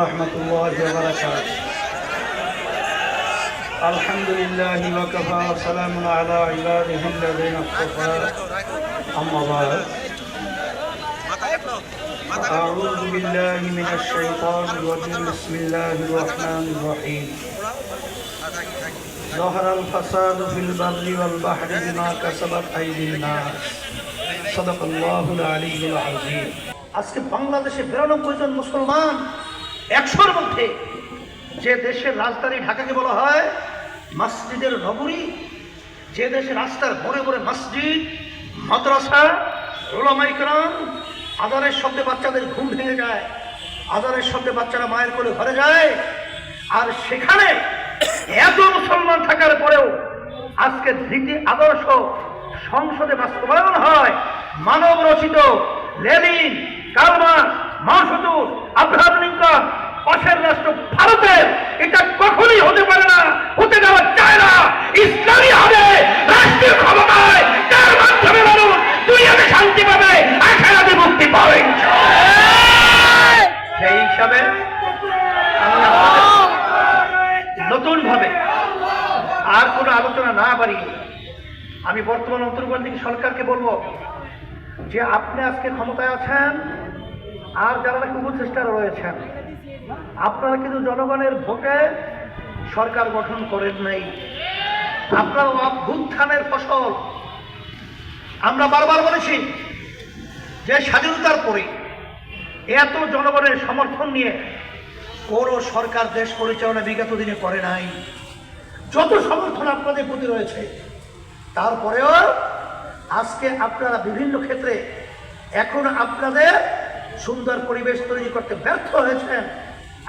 ورحمة الله وبركاته الحمد لله وكفى وسلام على عباده الذين اصطفى أما بعد أعوذ بالله من الشيطان الرجيم بسم الله الرحمن الرحيم ظهر الفساد في البر والبحر بما كسبت أيدي الناس صدق الله العلي العظيم আজকে বাংলাদেশে বিরানব্বই জন মুসলমান একশোর মধ্যে। যে দেশের রাজধানী ঢাকাকে বলা হয় মসজিদের নগরী, যে দেশের রাস্তার ভরে ভরে মসজিদ, মাদ্রাসা রোলামাইকরাম আদারের শব্দে বাচ্চাদের ঘুম ভেঙে যায় আদারের শব্দে বাচ্চারা মায়ের কোলে ঘরে যায়। আর সেখানে এত মুসলমান থাকার পরেও আজকে ধৃতি আদর্শ সংসদে বাস্তবায়ন হয়। মানব রচিত লেনিন কালমার মাসুদুর আব্রাহাম লিঙ্কন পাশের রাষ্ট্র ভারতের এটা কখনোই হতে পারে না, হতে দেওয়া চায় না। ইসলামী হবে রাষ্ট্রীয় ক্ষমতায়, তার মাধ্যমে মানুষ দুনিয়াতে শান্তি পাবে, আখেরাতে মুক্তি পাবে সেই হিসাবে নতুন ভাবে আর কোনো আলোচনা না বাড়িয়ে আমি বর্তমান অন্তর্বর্তী সরকারকে বলব যে আপনি আজকে ক্ষমতায় আছেন আর যারা নাকি উপদেষ্টারা রয়েছেন, আপনারা কিন্তু জনগণের ভোটে সরকার গঠন করেন নাই। আপনারা অভ্যুত্থানের ফসল। আমরা বারবার বলেছি যে স্বাধীনতার পরে এত জনগণের সমর্থন নিয়ে কোনো সরকার দেশ পরিচালনা বিগত দিনে করে নাই। যত সমর্থন আপনাদের প্রতি রয়েছে, তারপরেও আজকে আপনারা বিভিন্ন ক্ষেত্রে এখন আপনাদের সুন্দর পরিবেশ তৈরি করতে ব্যর্থ হয়েছেন।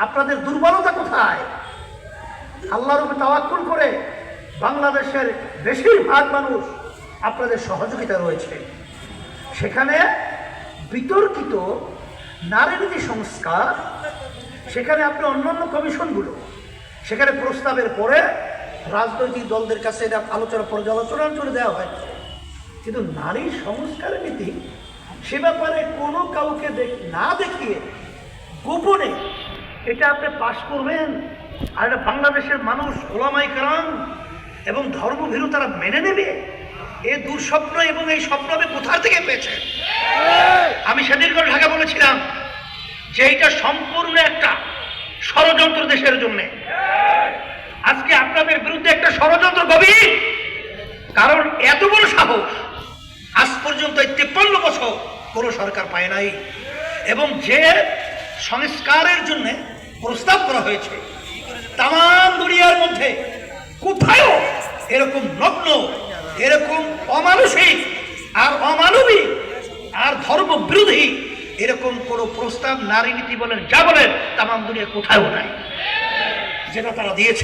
আপনাদের দুর্বলতা কোথায়? আল্লাহর উপর তাওয়াক্কুল করে বাংলাদেশের বেশিরভাগ মানুষ আপনাদের সহযোগিতা রয়েছে। সেখানে বিতর্কিত নারী নীতি সংস্কার, সেখানে আপনি অন্যান্য কমিশনগুলো, সেখানে প্রস্তাবের পরে রাজনৈতিক দলদের কাছে এটা আলোচনা পর্যালোচনার জন্য দেওয়া হয় কিন্তু নারী সংস্কার নীতি সে ব্যাপারে কোনো কাউকে দেখ- না দেখিয়ে গোপনে এটা আপনি পাশ করবেন। আর এটা বাংলাদেশের মানুষ, ওলামাই কারাম এবং ধর্মভীরু তারা মেনে নেবে। এই দুঃস্বপ্ন এবং এই স্বপ্ন আপনি কোথা থেকে পেয়েছে? আমি সেদিন করে ঢাকা বলেছিলাম যে এটা সম্পূর্ণ একটা ষড়যন্ত্র দেশের জন্য। আজকে আপনাদের বিরুদ্ধে একটা ষড়যন্ত্র গভীর। কারণ এত বড় সাহস আজ পর্যন্ত তেপ্পান্ন বছর কোনো সরকার পায় নাই। এবং যে সংস্কারের জন্য প্রস্তাব করা হয়েছে তাম দুনিয়ার মধ্যে কোথায়ও এরকম নগ্ন, এরকম অমানসিক আর অমানবিক আর ধর্ম বিরোধী এরকম কোনো প্রস্তাব নারী নীতি বলেন, যা বলেন তাম দুনিয়া কোথাও নাই। যেটা তারা দিয়েছে।